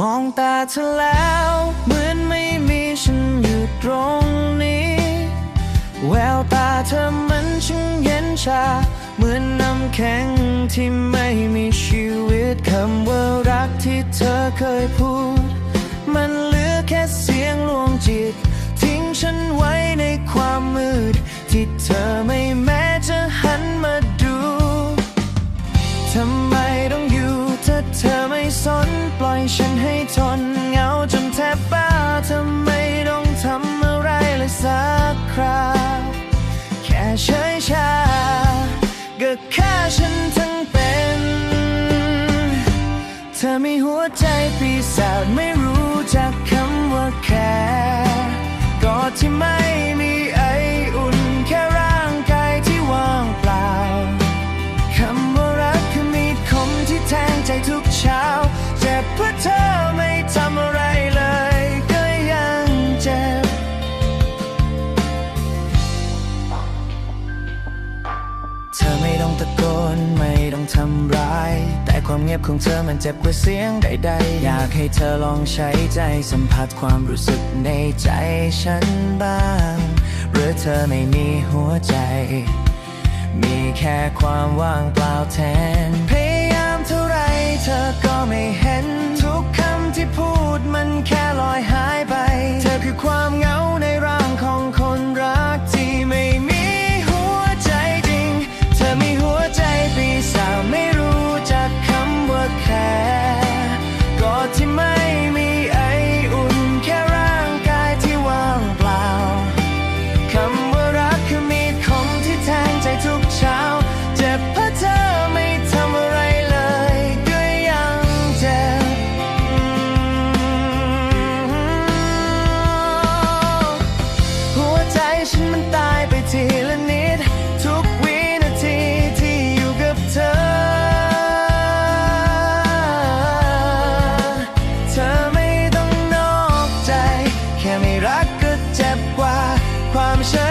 มองตาเธอแล้ว เหมือนไม่มีฉันอยู่ตรงนี้ แววตาเธอมันช่างเย็นชา เหมือนน้ำแข็งที่ไม่มีชีวิตคำว่ารักที่เธอเคยพูด มันเหลือแค่เสียงลวงจิต ทิ้งฉันไว้ในความมืด ที่เธอไม่แม้จะหันมาดูทำไมต้องอยู่ สน ปล่อยฉันให้ทนเหงาจนแทบบ้าทำไมต้องทำอะไรเลยสักคราแค่เฉยชาก็แค่ฉันทั้งเป็น เธอมีหัวใจปีศาจไม่รู้จักคำ เธอไม่ต้องตะโกนไม่ต้องทำร้าย แต่ความเงียบของเธอมันเจ็บกว่าเสียงใดๆ อยากให้เธอลองใช้ใจสัมผัสความรู้สึกในใจฉันบ้าง หรือเธอไม่มีหัวใจ มีแค่ความว่างเปล่าแทน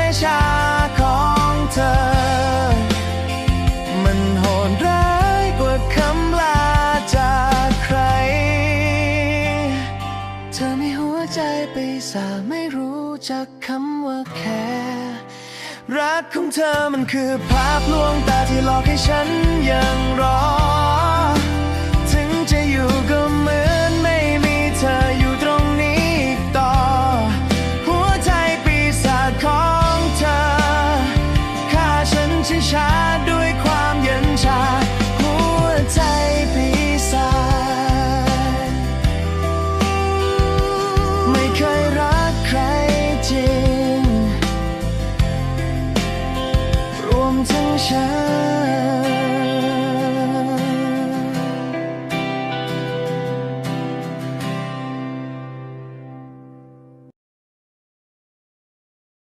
ยชาของเธอ มันโหดร้ายกว่าคำลาจากใคร เธอมีหัวใจไปีศาไม่รู้จักคำว่าแค่ รักของเธอมันคือภาพลวงตาที่หลอกให้ฉันยัง 山。